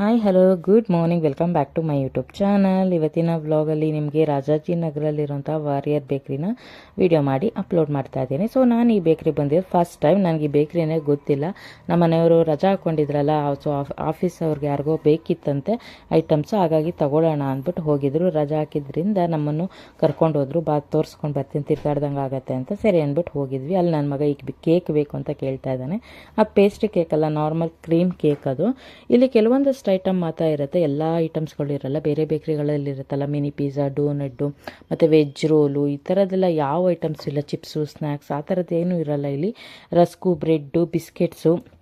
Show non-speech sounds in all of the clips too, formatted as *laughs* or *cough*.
Hi hello good morning welcome back to my YouTube channel ಇವತ್ತಿನ ವ್ಲಾಗಲ್ಲಿ ನಿಮಗೆ ರಾಜಾಜಿನಗರಲ್ಲಿರುವಂಥ ವಾರಿಯರ್ ಬೇಕ್ರಿನ ವಿಡಿಯೋ ಮಾಡಿ ಅಪ್ಲೋಡ್ ಮಾಡ್ತಾ ಇದ್ದೀನಿ. ಸೊ ನಾನು ಈ ಬೇಕ್ರಿ ಬಂದಿದ್ದು ಫಸ್ಟ್ ಟೈಮ್ ನನಗೆ ಈ ಬೇಕ್ರಿನೇ ಗೊತ್ತಿಲ್ಲ. ನಮ್ಮ ಮನೆಯವರು ರಜಾ ಹಾಕೊಂಡಿದ್ರಲ್ಲ ಸೊ ಆಫೀಸ್ ಅವ್ರಿಗೆ ಯಾರಿಗೋ ಬೇಕಿತ್ತಂತೆ ಐಟಮ್ಸು ಹಾಗಾಗಿ ತಗೊಳ್ಳೋಣ ಅಂದ್ಬಿಟ್ಟು ಹೋಗಿದ್ರು. ರಜಾ ಹಾಕಿದ್ರಿಂದ ನಮ್ಮನ್ನು ಕರ್ಕೊಂಡು ಹೋದ್ರು. ಬಾ, ತೋರಿಸ್ಕೊಂಡು ಬರ್ತೀನಿ, ತಿರ್ಗಾಡ್ದಂಗೆ ಆಗತ್ತೆ ಅಂತ. ಸರಿ ಅಂದ್ಬಿಟ್ಟು ಹೋಗಿದ್ವಿ. ಅಲ್ಲಿ ನನ್ನ ಮಗ ಈಗ ಕೇಕ್ ಬೇಕು ಅಂತ ಕೇಳ್ತಾ ಇದ್ದಾನೆ. ಆ ಪೇಸ್ಟ್ರಿ ಕೇಕ್ ಅಲ್ಲ ನಾರ್ಮಲ್ ಕ್ರೀಮ್ ಕೇಕ್ ಅದು. ಇಲ್ಲಿ ಕೆಲವೊಂದಷ್ಟು ಐಟಮ್ ಮಾತ್ರ ಇರುತ್ತೆ. ಎಲ್ಲ ಐಟಮ್ಸ್ಗಳು ಇರಲ್ಲ. ಬೇರೆ ಬೇಕ್ರಿಗಳಲ್ಲಿ ಇರುತ್ತಲ್ಲ. ಮಿನಿ ಪಿಜ್ಜಾ, ಡೋನಟ್ಟು, ಮತ್ತು ವೆಜ್ ರೋಲು, ಈ ಥರದ್ದೆಲ್ಲ ಯಾವ ಐಟಮ್ಸ್ ಇಲ್ಲ. ಚಿಪ್ಸು ಸ್ನ್ಯಾಕ್ಸ್ ಆ ಥರದ್ದು ಏನೂ ಇರಲ್ಲ ಇಲ್ಲಿ. ರಸ್ಕು, ಬ್ರೆಡ್ಡು, ಬಿಸ್ಕೆಟ್ಸು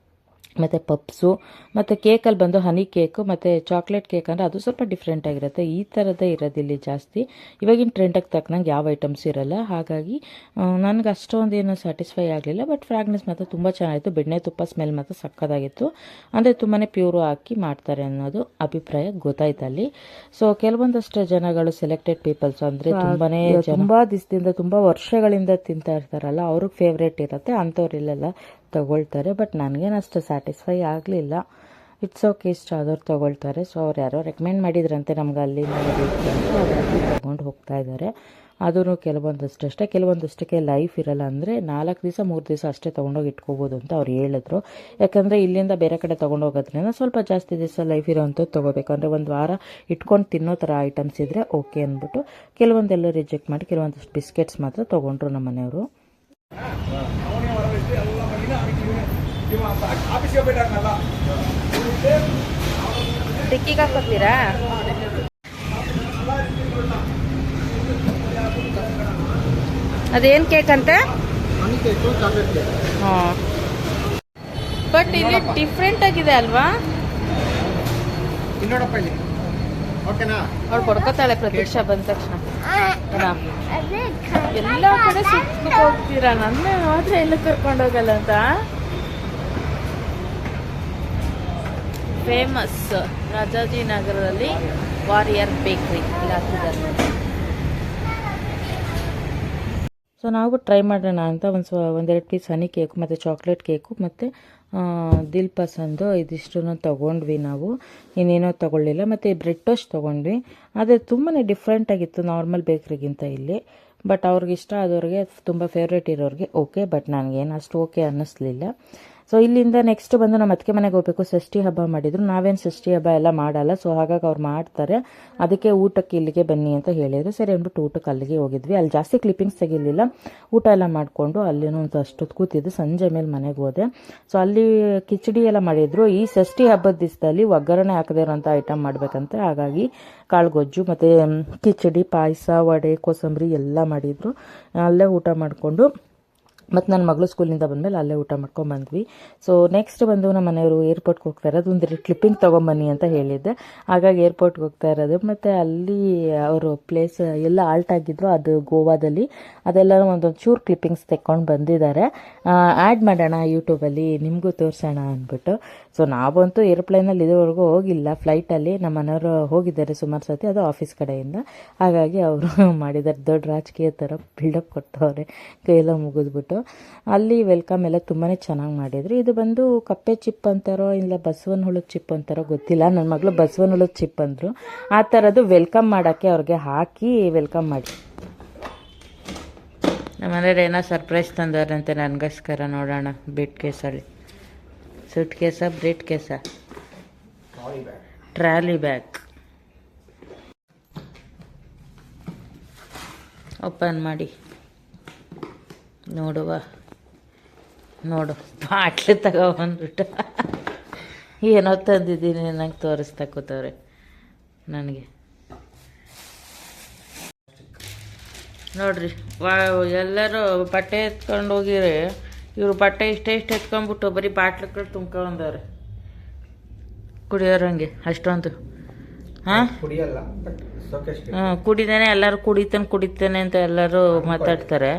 ಮತ್ತು ಪಪ್ಸು ಮತ್ತು ಕೇಕಲ್ಲಿ ಬಂದು ಹನಿ ಕೇಕು ಮತ್ತು ಚಾಕ್ಲೇಟ್ ಕೇಕ್ ಅಂದರೆ ಅದು ಸ್ವಲ್ಪ ಡಿಫ್ರೆಂಟ್ ಆಗಿರುತ್ತೆ. ಈ ಥರದ್ದೇ ಇರೋದಿಲ್ಲಿ ಜಾಸ್ತಿ. ಇವಾಗಿನ ಟ್ರೆಂಡಾಗಿ ತಕ್ಕನಂಗೆ ಯಾವ ಐಟಮ್ಸ್ ಇರಲ್ಲ. ಹಾಗಾಗಿ ನನಗೆ ಅಷ್ಟೊಂದು ಏನು ಸ್ಯಾಟಿಸ್ಫೈ ಆಗಲಿಲ್ಲ. ಬಟ್ ಫ್ರಾಗ್ನೆಸ್ ಮಾತ್ರ ತುಂಬ ಚೆನ್ನಾಗಿತ್ತು. ಬೆಣ್ಣೆ ತುಪ್ಪ ಸ್ಮೆಲ್ ಮಾತ್ರ ಸಕ್ಕದಾಗಿತ್ತು. ಅಂದರೆ ತುಂಬಾ ಪ್ಯೂರು ಹಾಕಿ ಮಾಡ್ತಾರೆ ಅನ್ನೋದು ಅಭಿಪ್ರಾಯ ಗೊತ್ತಾಯ್ತು ಅಲ್ಲಿ. ಸೊ ಕೆಲವೊಂದಷ್ಟು ಜನಗಳು ಸೆಲೆಕ್ಟೆಡ್ ಪೀಪಲ್ಸ್ ಅಂದರೆ ತುಂಬಾ ತುಂಬ ದಿವಸದಿಂದ ತುಂಬ ವರ್ಷಗಳಿಂದ ತಿಂತಾ ಇರ್ತಾರಲ್ಲ ಅವ್ರಿಗೆ ಫೇವ್ರೇಟ್ ಇರುತ್ತೆ ಅಂಥವ್ರಿಲ್ಲೆಲ್ಲ ತಗೊಳ್ತಾರೆ ಬಟ್ ನನಗೇನು ಅಷ್ಟು ಸ್ಯಾಟಿಸ್ಫೈ ಆಗಲಿಲ್ಲ. ಇಟ್ಸ್ ಓಕೆ ಇಷ್ಟ ಆದವ್ರು ತೊಗೊಳ್ತಾರೆ. ಸೊ ಅವ್ರು ಯಾರೋ ರೆಕಮೆಂಡ್ ಮಾಡಿದ್ರಂತೆ ನಮ್ಗೆ ಅಲ್ಲಿಂದ ಅದರಲ್ಲಿ ತೊಗೊಂಡು ಹೋಗ್ತಾ ಇದ್ದಾರೆ ಅದೂ ಕೆಲವೊಂದಷ್ಟು ಅಷ್ಟೇ, ಕೆಲವೊಂದಷ್ಟಕ್ಕೆ ಲೈಫ್ ಇರಲ್ಲ ಅಂದರೆ ನಾಲ್ಕು ದಿವಸ, ಮೂರು ದಿವಸ ಅಷ್ಟೇ ತೊಗೊಂಡೋಗಿ ಇಟ್ಕೋಬೋದು ಅಂತ ಅವ್ರು ಹೇಳಿದ್ರು. ಯಾಕಂದರೆ ಇಲ್ಲಿಂದ ಬೇರೆ ಕಡೆ ತೊಗೊಂಡೋಗೋದ್ರಿಂದ ಸ್ವಲ್ಪ ಜಾಸ್ತಿ ದಿವಸ ಲೈಫ್ ಇರೋವಂಥದ್ದು ತೊಗೋಬೇಕು. ಅಂದರೆ ಒಂದು ವಾರ ಇಟ್ಕೊಂಡು ತಿನ್ನೋ ಥರ ಐಟಮ್ಸ್ ಇದ್ದರೆ ಓಕೆ ಅಂದ್ಬಿಟ್ಟು, ಕೆಲವೊಂದೆಲ್ಲ ರಿಜೆಕ್ಟ್ ಮಾಡಿ, ಕೆಲವೊಂದಷ್ಟು ಬಿಸ್ಕೆಟ್ಸ್ ಮಾತ್ರ ತೊಗೊಂಡ್ರು ನಮ್ಮ ಮನೆಯವರು ಟಿಕ್ಕಿಗೆ ಹಾಕೋತೀರಾ ಅದೇನು ಕೇಕ್ ಅಂತೆ? ಹಾಂ. ಬಟ್ ಇಲ್ಲಿ ಡಿಫ್ರೆಂಟ್ ಆಗಿದೆ ಅಲ್ವಾ? ಇನ್ನೋಡಪ್ಪ ಇಲ್ಲಿ. ಓಕೆನಾ? ಅವ್ಳು ಕೊಡ್ಕೋತಾಳೆ ಪ್ರತೀಕ್ಷಾ ಬಂದ ತಕ್ಷಣ? ಎಲ್ಲ ಕಡೆ ಸುತ್ತ ಹೋಗ್ತೀರಾ? ನನ್ನ ಮಾತ್ರ ಎಲ್ಲ ಕರ್ಕೊಂಡೋಗಲ್ಲ ಅಂತ? ಫೇಮಸ್ ರಾಜಾಜಿನಗರದಲ್ಲಿ ವಾರಿಯರ್ ಬೇಕ್ರಿ ಸೊ ನಾವು ಟ್ರೈ ಮಾಡೋಣ ಅಂತ ಒಂದು ಸ್ವ, ಒಂದೆರಡು ಪೀಸ್ ಹನಿ ಕೇಕು ಮತ್ತು ಚಾಕ್ಲೇಟ್ ಕೇಕು ಮತ್ತು ದಿಲ್ ಪಸಂದು ಇದಿಷ್ಟನ್ನು ತೊಗೊಂಡ್ವಿ ನಾವು. ಇನ್ನೇನೋ ತೊಗೊಳ್ಳಿಲ್ಲ. ಮತ್ತು ಬ್ರೆಡ್ ಟೋಸ್ಟ್ ತೊಗೊಂಡ್ವಿ. ಆದರೆ ತುಂಬಾ ಡಿಫ್ರೆಂಟಾಗಿತ್ತು ನಾರ್ಮಲ್ ಬೇಕ್ರಿಗಿಂತ ಇಲ್ಲಿ. ಬಟ್ ಅವ್ರಿಗೆ ಇಷ್ಟ ಆದವ್ರಿಗೆ ತುಂಬ ಫೇವ್ರೇಟ್ ಇರೋರಿಗೆ ಓಕೆ ಬಟ್ ನನಗೇನು ಅಷ್ಟು ಓಕೆ ಅನ್ನಿಸ್ಲಿಲ್ಲ. ಸೊ ಇಲ್ಲಿಂದ ನೆಕ್ಸ್ಟ್ ಬಂದು ನಮ್ಮ ಅತ್ತಿಗೆ ಮನೆಗೆ ಹೋಗ್ಬೇಕು. ಷಷ್ಠಿ ಹಬ್ಬ ಮಾಡಿದ್ರು. ನಾವೇನು ಷಷ್ಠಿ ಹಬ್ಬ ಎಲ್ಲ ಮಾಡಲ್ಲ. ಸೊ ಹಾಗಾಗಿ ಅವ್ರು ಮಾಡ್ತಾರೆ. ಅದಕ್ಕೆ ಊಟಕ್ಕೆ ಇಲ್ಲಿಗೆ ಬನ್ನಿ ಅಂತ ಹೇಳಿದ್ರು. ಸರಿ ಅಂದ್ಬಿಟ್ಟು ಊಟಕ್ಕೆ ಅಲ್ಲಿಗೆ ಹೋಗಿದ್ವಿ. ಅಲ್ಲಿ ಜಾಸ್ತಿ ಕ್ಲಿಪ್ಪಿಂಗ್ಸ್ ತೆಗಿಲಿಲ್ಲ. ಊಟ ಎಲ್ಲ ಮಾಡಿಕೊಂಡು ಅಲ್ಲಿನೂ ಒಂದು ಅಷ್ಟೊತ್ತು ಕೂತಿದ್ದು. ಸಂಜೆ ಮೇಲೆ ಮನೆಗೆ ಹೋದೆ. ಸೊ ಅಲ್ಲಿ ಕಿಚಡಿ ಎಲ್ಲ ಮಾಡಿದ್ರು. ಈ ಷಷ್ಠಿ ಹಬ್ಬದ ದಿವಸದಲ್ಲಿ ಒಗ್ಗರಣೆ ಹಾಕದೇ ಇರೋಂಥ ಐಟಮ್ ಮಾಡಬೇಕಂತೆ. ಹಾಗಾಗಿ ಕಾಳು ಗೊಜ್ಜು ಮತ್ತು, ಕಿಚಡಿ, ಪಾಯಸ, ವಡೆ, ಕೋಸಂಬರಿ ಎಲ್ಲ ಮಾಡಿದರು. ಅಲ್ಲೇ ಊಟ ಮಾಡಿಕೊಂಡು ಮತ್ತು ನನ್ನ ಮಗಳು ಸ್ಕೂಲಿಂದ ಬಂದಮೇಲೆ ಅಲ್ಲೇ ಊಟ ಮಾಡ್ಕೊಂಡು ಬಂದ್ವಿ ಸೊ ನೆಕ್ಸ್ಟ್ ಬಂದು ನಮ್ಮ ಮನೆಯವರು ಏರ್ಪೋರ್ಟ್ಗೆ ಹೋಗ್ತಾ ಇರೋದು ಒಂದು ಕ್ಲಿಪ್ಪಿಂಗ್ ತೊಗೊಂಬನ್ನಿ ಅಂತ ಹೇಳಿದ್ದೆ. ಹಾಗಾಗಿ ಏರ್ಪೋರ್ಟ್ಗೆ ಹೋಗ್ತಾ ಇರೋದು. ಮತ್ತು ಅಲ್ಲಿ ಅವರು ಪ್ಲೇಸ್ ಎಲ್ಲ ಆಲ್ಟ್ ಆಗಿದ್ರು ಅದು ಗೋವಾದಲ್ಲಿ. ಅದೆಲ್ಲ ಒಂದೊಂದು ಚೂರು ಕ್ಲಿಪ್ಪಿಂಗ್ಸ್ ತೆಕ್ಕೊಂಡು ಬಂದಿದ್ದಾರೆ. ಆ್ಯಡ್ ಮಾಡೋಣ ಯೂಟ್ಯೂಬಲ್ಲಿ ನಿಮಗೂ ತೋರಿಸೋಣ ಅಂದ್ಬಿಟ್ಟು. ಸೊ ನಾವಂತೂ ಏರೋಪ್ಲೇನಲ್ಲಿ ಇದುವರೆಗೂ ಹೋಗಿಲ್ಲ. ಫ್ಲೈಟಲ್ಲಿ ನಮ್ಮ ಮನೆಯವರು ಹೋಗಿದ್ದಾರೆ ಸುಮಾರು ಸತಿ ಅದು ಆಫೀಸ್ ಕಡೆಯಿಂದ. ಹಾಗಾಗಿ ಅವರು *laughs* ಮಾಡಿದ್ದಾರೆ. ದೊಡ್ಡ ರಾಜಕೀಯ ಥರ ಬಿಲ್ಡಪ್ ಕೊಟ್ಟವ್ರೆ. ಕೈಯೆಲ್ಲ ಮುಗಿದ್ಬಿಟ್ಟು. ಅಲ್ಲಿ ವೆಲ್ಕಮ್ ಎಲ್ಲ ತುಂಬಾ ಚೆನ್ನಾಗಿ ಮಾಡಿದ್ರು. ಇದು ಬಂದು ಕಪ್ಪೆ ಚಿಪ್ ಅಂತಾರೋ, ಇಲ್ಲ ಬಸವನ ಹುಳದ ಚಿಪ್ ಅಂತಾರೋ ಗೊತ್ತಿಲ್ಲ. ನನ್ನ ಮಗಳು ಬಸವನ ಹುಳದ ಚಿಪ್ ಅಂದರು. ಆ ಥರದ್ದು ವೆಲ್ಕಮ್ ಮಾಡೋಕ್ಕೆ ಅವ್ರಿಗೆ ಹಾಕಿ ವೆಲ್ಕಮ್ ಮಾಡಿ. ನಮ್ಮ ಮನೆಯವ್ರು ಏನೋ ಸರ್ಪ್ರೈಸ್ ತಂದವ್ರಂತೆ. ನನಗೋಸ್ಕರ ನೋಡೋಣ. ಬಿಟ್ ಕೇಸಲ್ಲಿ. Suitcase briefcase. Trolley bag. Open ಮಾಡಿ. ನೋಡುವ. ನೋಡು. ಬಾಟ್ಲಿ ತಗೊಬಂದ್ಬಿಟ್ಟು ಏನೋ ತಂದಿದ್ದೀನಿ ನಂಗೆ ತೋರಿಸ್ತಾ ಕೂತವ್ರೆ ನನಗೆ. ನೋಡ್ರಿ ವಾ ಎಲ್ಲರೂ ಬಟ್ಟೆ ಎತ್ಕೊಂಡು ಹೋಗಿರಿ. ಇವರು ಬಟ್ಟೆ ಇಷ್ಟೇ ಇಷ್ಟು ಎತ್ಕೊಂಡ್ಬಿಟ್ಟು ಬರೀ ಬಾಟ್ಲಿಗಳು ತುಂಬ್ಕೊಂಡವ್ರೆ ಕುಡಿಯೋರಂಗೆ ಅಷ್ಟೊಂದು. ಹಾಂ? ಕುಡಿಯಲ್ಲ ಹಾಂ ಕುಡಿದೇನೆ ಎಲ್ಲರೂ ಕುಡಿತಾನೆ ಕುಡಿತಾನೆ ಅಂತ ಎಲ್ಲರೂ ಮಾತಾಡ್ತಾರೆ.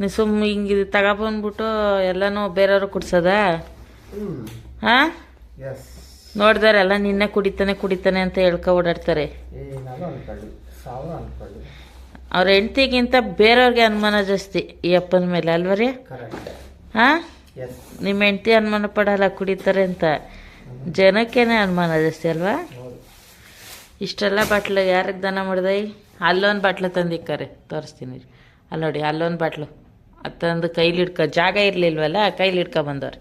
ನೀವು ಸುಮ್ಮ ಹಿಂಗೆ ತಗೊಬಂದ್ಬಿಟ್ಟು ಎಲ್ಲನೂ ಬೇರೆಯವ್ರು ಕುಡ್ಸೋದ? ಹಾಂ? ನೋಡಿದಾರೆ ಎಲ್ಲ ನಿನ್ನೆ ಕುಡಿತಾನೆ ಕುಡಿತಾನೆ ಅಂತ ಹೇಳ್ಕೊ ಓಡಾಡ್ತಾರೆ. ಅವ್ರ ಹೆಂಡ್ತಿಗಿಂತ ಬೇರೆಯವ್ರಿಗೆ ಅನುಮಾನ ಜಾಸ್ತಿ ಈ ಅಪ್ಪನ ಮೇಲೆ ಅಲ್ವ ರೀ? ಹಾಂ? ಎಸ್ ನಿಮ್ಮ ಹೆಂಡ್ತಿ ಅನುಮಾನ ಪಡಲ್ಲ ಕುಡಿತಾರೆ ಅಂತ. ಜನಕ್ಕೇನೆ ಅನುಮಾನ ಜಾಸ್ತಿ ಅಲ್ವಾ? ಇಷ್ಟೆಲ್ಲ ಬಾಟ್ಲು ಯಾರಿಗೆ ದನ ಮಾಡ್ದೈ? ಅಲ್ಲೊಂದು ಬಾಟ್ಲು ತಂದಿಕ್ಕಾರೆ ತೋರಿಸ್ತೀನಿ ರೀ. ಅಲ್ಲಿ ನೋಡಿ ಅಲ್ಲೊಂದು ಬಾಟ್ಲು. ಅದು ತಂದು ಕೈಲಿ ಹಿಡ್ಕೊ ಜಾಗ ಇರಲಿಲ್ವಲ್ಲ ಕೈಲಿ ಹಿಡ್ಕೊ ಬಂದವ್ರೆ.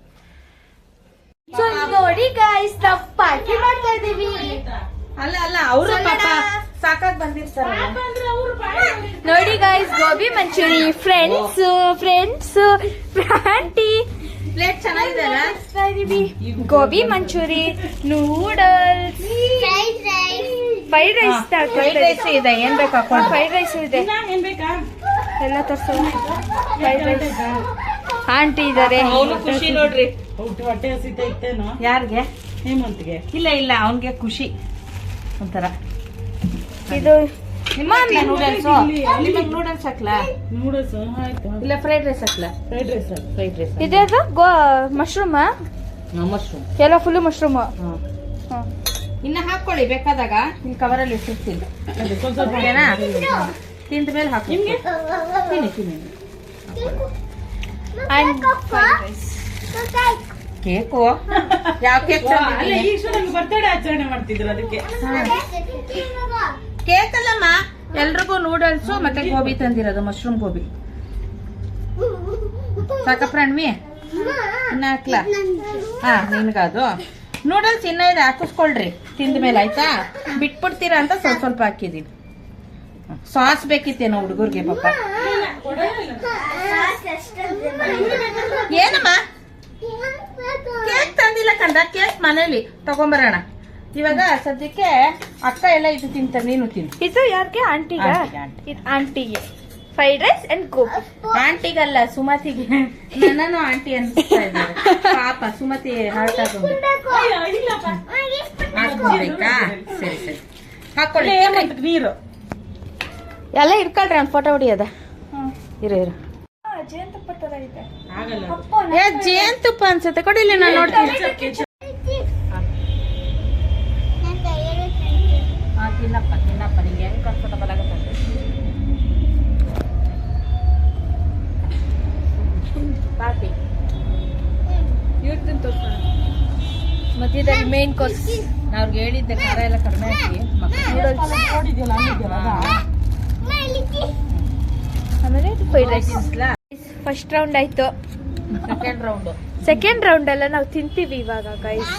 ಸೊ ನೋಡಿ ಗೈಸ್ ನಾವು ಪಾರ್ಟಿ ಮಾಡ್ತಾ ಇದೀವಿ. ಅಲ್ಲ ಅಲ್ಲ ಅವರು ಪಾಪ ಸಾಕಾಗಿ ಬಂದಿರ್ತಾರೆ ನೋಡಿ guys gobi manchurian. Friends friends aunty plate ಚೆನ್ನಾಗಿದೆ gobi manchurian noodles fried rice fried rice ಇದೆ ಏನ್ ಬೇಕು ಹಾಕೊಂಡು ಫ್ರೈಡ್ ರೈಸ್ ಇದೆ. ಎಲ್ಲ ತರ್ಸೋ. ಫ್ರೈಡ್ ರೈಸ್ ಆಂಟಿ ಇದಾರೆ. ಖುಷಿ ನೋಡ್ರಿ. ಹೊಟ್ಟೆ ಹಸಿತೈತೇನೋ? ಯಾರಿಗೆ? ಹೇಮಂತ್ಗೆ. ಇಲ್ಲ ಇಲ್ಲ ಅವನ್ಗೆ ಖುಷಿ. ಒಂಥರ. ಇದು ನೂಡಲ್ಸ್ ನಿಮಗೆ ನೂಡಲ್ಸ್ ಹಾಕ್ಲಾ? ನೂಡಲ್ಸ್ ಆಯ್ತು ಇಲ್ಲ ಫ್ರೈಡ್ ರೈಸ್ ಹಾಕ್ಲಾ? ಫ್ರೈಡ್ ರೈಸ್ ಫ್ರೈಡ್ ರೈಸ್ ಇದೇದು ಗೋ ಮಶ್ರೂಮ್ ಮಶ್ರೂಮ್ ಎಲ್ಲ ಫುಲ್ ಮಶ್ರೂಮ್ ಇನ್ನ ಹಾಕೊಳ್ಳಿ ಬೇಕಾದಾಗ. ಇಲ್ಲಿ ಕವರಲ್ಲಿ ಇಟ್ಟಿರ್ತೀನಿ. ಸ್ವಲ್ಪ ಸ್ವಲ್ಪ ಓಕೆನಾ? ತಿಂದ ಮೇಲೆ ಹಾಕಿ. ತಿನ್ನಿ ತಿನ್ನಿ. ರೈಸ್ ಕೇಕು *laughs* ಯಾವ ಕೇಕ್ ನಮ್ಗೆ ಬರ್ತಡೇ ಆಚರಣೆ ಮಾಡ್ತಿದ್ರು ಅದಕ್ಕೆ. ಕೇಕ್ ಅಲ್ಲಮ್ಮ ಎಲ್ರಿಗೂ ನೂಡಲ್ಸ್ ಮತ್ತೆ ಗೋಬಿ ತಂದಿರೋದು ಮಶ್ರೂಮ್ ಗೋಬಿ. ಸಾಕ ಪ್ರಾಣ್ವಿ ಹಾ, ನಿನ್ಗದು. ನೂಡಲ್ಸ್ ಇನ್ನ ಇದೆ ಹಾಕಿಸ್ಕೊಳ್ರಿ, ತಿಂದ ಮೇಲೆ, ಆಯ್ತಾ? ಬಿಟ್ಬಿಡ್ತೀರಾ ಅಂತ ಸ್ವಲ್ಪ ಸ್ವಲ್ಪ ಹಾಕಿದೀನಿ. ಸಾಸ್ ಬೇಕಿತ್ತೇನೋ ಹುಡುಗರ್ಗೆ, ಪಾಪ. ಏನಮ್ಮ? ಕೇಕ್ ತಂದಿಲ್ಲ ಕಂದ, ಕೇಕ್ ಮನೇಲಿ. ತಗೊಂಬರೋಣ. ಇವಾಗ ಸದ್ಯಕ್ಕೆ ಅಕ್ಕ ಎಲ್ಲ ಇದು ತಿಂತಾರೆ ನೀನು ತಿನ್ನು. ಇದು ಯಾರಿಗೆ? ಆಂಟಿಗ? ಆಂಟಿಗೆ, ಇದು ಆಂಟಿಗೆ. ಫ್ರೈಡ್ ರೈಸ್ ಅಂಡ್ ಗೋಬಿ ಆಂಟಿಗಲ್ಲ ಸುಮತಿಗೆ. ನನ್ನನ್ನು ಆಂಟಿ ಅನ್ಸ್ತಾ ಇದ್ದಾರೆ. ಪಾಪ ಸುಮತಿ ಹಾರ್ಟ್ ಆಗೋದು ಹಾಕ್ಕೊಬೇಕಾ? ಸರಿ ಸರಿ. ಹಾಕೊಳ್ಳಿ ನೀರು. ಎಲ್ಲ ಇಟ್ಕೊಳ್ರಿ ನಾನು ಫೋಟೋ ಹೊಡಿಯೋದ. ಇರು ಇರು. ಜೇನುತುಪ್ಪ ತರ ಇದೆ. ಆಗಲ್ಲ. ಏ ಜೇನುತುಪ್ಪ ಅನ್ಸುತ್ತೆ. ಕೊಡಿಲಿ ನಾನು ನೋಡ್ತೀನಿ. ಪಾರ್ಟಿ. ಇವ್ರದ್ದು ತೋರ್ಸೋಣ. ಮಧ್ಯದಲ್ಲಿ ಮೇನ್ ಕೋರ್ಸ್ ನಾ ಅವ್ರಿಗೆ ಹೇಳಿದ್ದೆ ಖಾರ ಎಲ್ಲ ಕಡಿಮೆ ಹಾಕಿ ಅದಾ? ಆಮೇಲೆ ಫ್ರೈಡ್ ರೈಸ್ ಫಸ್ಟ್ ರೌಂಡ್ ಆಯ್ತು. ಸೆಕೆಂಡ್ ರೌಂಡ್ ಸೆಕೆಂಡ್ ರೌಂಡ್ ಎಲ್ಲ ನಾವು ತಿಂತೀವಿ ಇವಾಗ ಗೈಸ್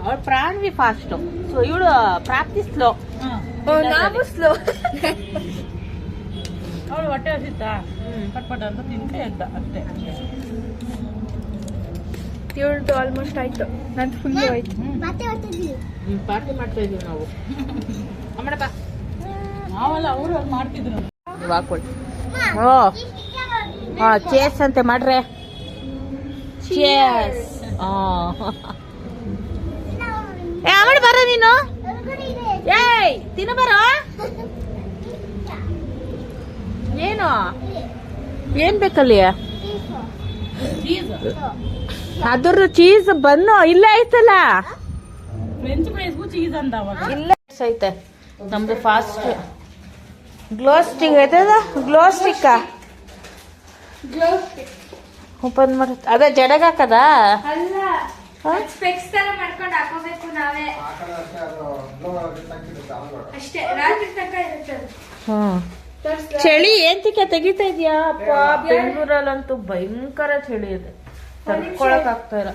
ಅವಳು ಪ್ರಾಣ್ವಿ ಫಾಸ್ಟ್ ಸೊ ಇವಳು ಪ್ರಾಪ್ತಿ ಸ್ಲೋ. ನಾವು ಸ್ಲೋ *laughs* ಅವ್ಳು ಹೊಟ್ಟೆ ಹಸಿತಾ? ಪಟ್ಪಟ ಅಂತ ತಿಂತೆ ಅಂತ ಅಷ್ಟೇ ಇವಳ್ದು ಆಲ್ಮೋಸ್ಟ್ ಆಯ್ತು. ನಂದು ಫುಲ್ ಆಯ್ತು ಪಾರ್ಟಿ ಮಾಡ್ತಾ ಇದೀವಿ ನಾವು. ಅಮ್ಮಡಪ್ಪ ನಾವೆಲ್ಲ ಅವರು ಅವ್ರು ಮಾಡ್ತಿದ್ರು. ನೀವು ಹಾಕೊಳ್ಳಿ ಓ. ಹಾ ಚೇಸ್ ಅಂತೆ ಮಾಡ್ರೆ. ಚೇಸ್ ಏ ಅಮ್ಮಡಿ ಬರ ನೀನು? ಏಯ್ ತಿನ್ನ ಬರ. *laughs* ಏನು? ಏನ್ ಬೇಕಲ್ಲಿ ಅದ್ರ ಚೀಸ್ ಬನ್ನು ಇಲ್ಲೇ ಐತಲ್ಲ? ಫ್ರೆಂಚ್ ಫ್ರೈಸ್ಗೂ ಚೀಸ್ ಅಂದ ಅವಾಗ. ಇಲ್ಲ ಐತೆ ನಮ್ದು ಫಾಸ್ಟ್ ಗ್ಲೋ ಸ್ಟಿಕ್ ಐತದ ಗ್ಲೋ ಸ್ಟಿಕ್ ಓಪನ್ ಮಾಡ. ಅದ ಜಡಗ ಹಾಕದ. ಹ್ಮ್? ಚಳಿ ಏಂತಿಕೆ ತೆಗಿತಾ ಇದೆಯಾ? ಅಪ್ಪ ಬೆಂಗಳೂರಲ್ಲಂತೂ ಭಯಂಕರ ಚಳಿ ಇದೆ. ತಡ್ಕೊಳಕ್ ಆಗ್ತಾ ಇಲ್ಲ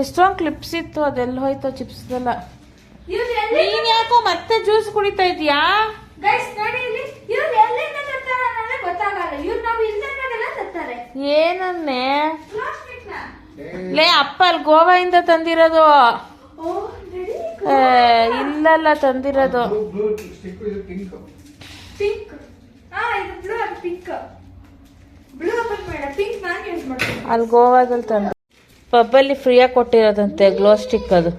ಎಷ್ಟೊಂದ್ ಕ್ಲಿಪ್ಸ್ ಇತ್ತು ಅದೆಲ್ಲ ಹೋಯ್ತು ಚಿಪ್ಸ್ ಎಲ್ಲ ಇವ್ರು ಎಲ್ಲಿ ನೀನ್ ಯಾಕೋ ಮತ್ತೆ ಜ್ಯೂಸ್ ಕುಡಿತಾ ಇದೀಯಾ? ಏನನ್ನೇ? ಲೇ ಅಪ್ಪ ಅಲ್ಲಿ ಗೋವಾಯಿಂದ ತಂದಿರೋದು. ಓ ರೆಡಿ ಏ, ಇಲ್ಲಲ್ಲ ತಂದಿರೋದು. ಅಲ್ಲಿ ಗೋವಾದಲ್ಲಿ ತಂದ ಪಬ್ಬಲ್ಲಿ ಫ್ರೀಯಾಗಿ ಕೊಟ್ಟಿರೋದಂತೆ ಗ್ಲೋ ಸ್ಟಿಕ್ ಅದು.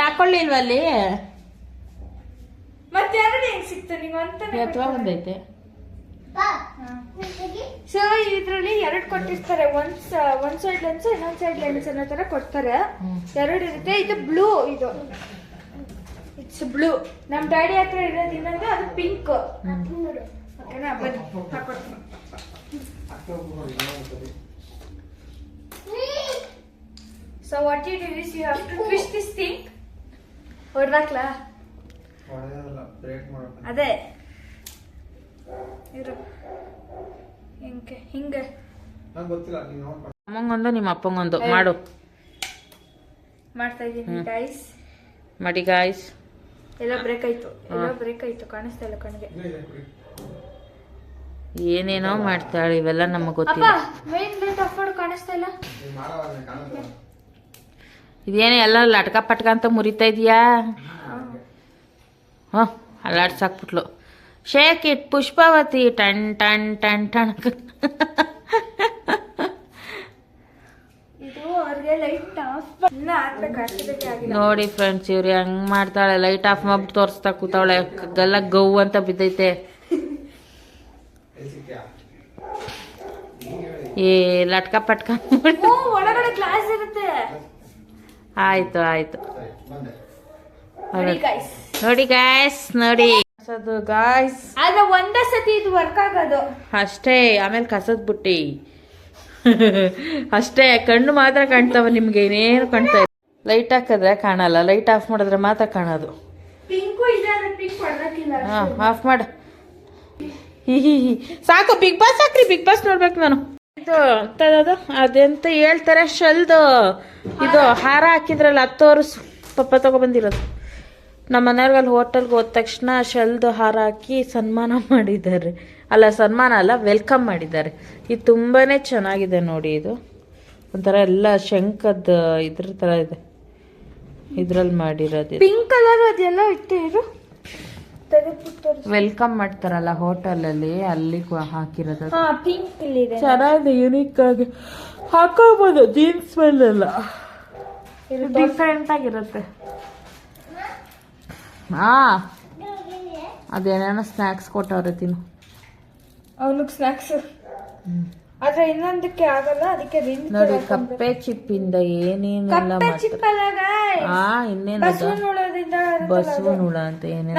ಹಾಕೊಳ್ಳಿಲ್ವಲ್ಲಿ? ಸಿಕ್ತು? ನೀವು ಅಂತ ಒಂದೈತೆ ಸೊ ಇದ್ರಲ್ಲಿ ಎರಡು ಕೊಟ್ಟಿರ್ತಾರೆ. ಒಂದ್ ಒಂದ್ ಸೈಡ್ ಲೆನ್ಸ್ ಇನ್ನೊಂದ್ ಸೈಡ್ ಲೆನ್ಸ್ ಅನ್ನೋ ತರ ಕೊಡ್ತಾರೆ. ಎರಡು ಇರುತ್ತೆ. ಇದು ಬ್ಲೂ ಇದು. ಇಟ್ಸ್ ಬ್ಲೂ ನಮ್ ಡ್ಯಾಡಿ ಹತ್ರ ಇರೋದು ಇನ್ನೊಂದು ಅದು ಪಿಂಕ್ ಓಕೆನಾ? ಬನ್ನಿ. So what you do is you have to twist this thing ಹೊಡೆದಾಕ್ಲಾ? ಅದೇ. ಇರು. ಹಿಂಗೆ ಹಿಂಗೆ. ನಂಗೆ ಗೊತ್ತಿಲ್ಲ ನೀನು ಅಮ್ಮಂಗೊಂದು ನಿಮ್ಮ ಅಪ್ಪಂಗೊಂದು. ಮಾಡು. ಮಾಡ್ತಾ ಇದ್ದೀನಿ ಗೈಸ್ ಮಾಡಿ ಗಾಯ್ಸ್ ಎಲ್ಲ ಬ್ರೇಕ್ ಆಯ್ತು. ಎಲ್ಲ ಬ್ರೇಕ್ ಆಯ್ತು ಕಾಣಿಸ್ತಾ ಇಲ್ಲ ಕಣ್ಗೆ. ಇದೆ ಏನೇನೋ ಮಾಡ್ತಾಳೆ ಇವೆಲ್ಲ ನಮಗೆ ಗೊತ್ತಿಲ್ಲ. ಮೇನ್ ಲೈಟ್ ಆಫ್ ಮಾಡು ಕಾಣಿಸ್ತಾ ಇಲ್ಲ? ಇದೇನೇ ಎಲ್ಲ ಲಟ್ಕ ಪಟ್ಕ ಅಂತ ಮುರಿತಾ ಇದೀಯಾ? ಹಾಂ ಅಲ್ಲಾಡ್ಸಾಕ್ಬಿಟ್ಲು. ಶೇಕ್ ಇಟ್ ಪುಷ್ಪಾವತಿ ಟನ್ ಟನ್ ಟನ್ ಟಣ್ ನೋಡಿ ಫ್ರೆಂಡ್ಸ್ ಇವ್ರಿ ಹಂಗ್ ಮಾಡ್ತಾಳೆ ಲೈಟ್ ಆಫ್ ಮಾಡ್ಬಿಟ್ಟು ತೋರಿಸ್ತಾ ಕೂತಾವಳೆ ಗಲ್ಲ ಗೌ ಅಂತ ಬಿದ್ದೈತೆ? ಏ ಲಟ್ಕ ಪಟ್ಕ ಆಯ್ತು ಆಯ್ತು. ನೋಡಿ ಗಾಯ್ಸ್ ನೋಡಿ. ಕಸದು ಗಾಯ್ಸ್ ಆದ್ರೆ ಒಂದೇ ಸತಿ ಇದು ವರ್ಕ್ ಆಗೋದು. ಅಷ್ಟೇ ಆಮೇಲೆ ಕಸದ್ ಬುಟ್ಟಿ. ಅಷ್ಟೇ ಕಣ್ಣು ಮಾತ್ರ ಕಾಣ್ತಾವ ನಿಮ್ಗೆ ಏನೇನು ಕಾಣ್ತಾ ಇಲ್ಲ. ಲೈಟ್ ಹಾಕಿದ್ರೆ ಕಾಣಲ್ಲ ಲೈಟ್ ಆಫ್ ಮಾಡಿದ್ರೆ ಮಾತ್ರ ಕಾಣೋದು. ಇದೆ ಆಫ್ ಮಾಡು. ಸಾಕು ಬಿಗ್ ಬಾಸ್ ಹಾಕ್ರಿ ಬಿಗ್ ಬಾಸ್ ನೋಡ್ಬೇಕು ನಾನು. ಇದು ಅದೆಂತ ಹೇಳ್ತಾರೆ ಶಲ್ದು. ಇದು ಹಾರ ಹಾಕಿದ್ರಲ್ಲ ಹತ್ತು ವರ್ಷ ಪಪ್ಪ ತಗೊಬಂದಿರೋದು ನಮ್ಮ ಮನೆಯವ್ರಿಗೆ ಅಲ್ಲಿ ಹೋಟೆಲ್ಗೆ ಹೋದ ತಕ್ಷಣ ಶೆಲ್ದು ಹಾರ ಹಾಕಿ ಸನ್ಮಾನ ಮಾಡಿದ್ದಾರೆ. ಅಲ್ಲ ಸನ್ಮಾನ ಅಲ್ಲ ವೆಲ್ಕಮ್ ಮಾಡಿದ್ದಾರೆ. ಇದು ತುಂಬಾ ಚೆನ್ನಾಗಿದೆ ನೋಡಿ ಇದು. ಒಂಥರ ಎಲ್ಲ ಶಂಕದ ಇದ್ರ ಥರ ಇದೆ. ಇದ್ರಲ್ಲಿ ಮಾಡಿರೋದು ಪಿಂಕ್ ಕಲರ್ ಅದೆಲ್ಲ ಇಟ್ಟಿರು. ವೆಲ್ಕಮ್ ಮಾಡ್ತಾರಲ್ಲ ಹೋಟೆಲಲ್ಲಿ ಅಲ್ಲಿ ಹಾಕಿರೋದು. ಚೆನ್ನಾಗಿದೆ ಯುನೀಕ್ ಆಗಿ. ಹಾಕೋಬಹುದು ಜೀನ್ಸ್ ಮೇಲೆಲ್ಲ. ಡಿಫ್ರೆಂಟ್ ಆಗಿರುತ್ತೆ. ಹಾ ಅದೇನೇನೋ ಸ್ನಾಕ್ಸ್ ಕೊಟ್ಟವ್ರೆ ತಿನ್ನು. ಅವನಿಗೆ ಸ್ನಾಕ್ಸ್ ಆದ್ರೆ ಇನ್ನೊಂದಕ್ಕೆ ಆಗಲ್ಲ ಅದಕ್ಕೆ ನೋಡಿ ಕಪ್ಪೆ ಚಿಪ್ಪಿಂದ ಏನೇನೆಲ್ಲ ಕಪ್ಪೆ ಮಾಡ್ತಾರೆ. ಇನ್ನೇನು ಬಸವನ ಹುಳ ಅಂತ ಏನೇನು.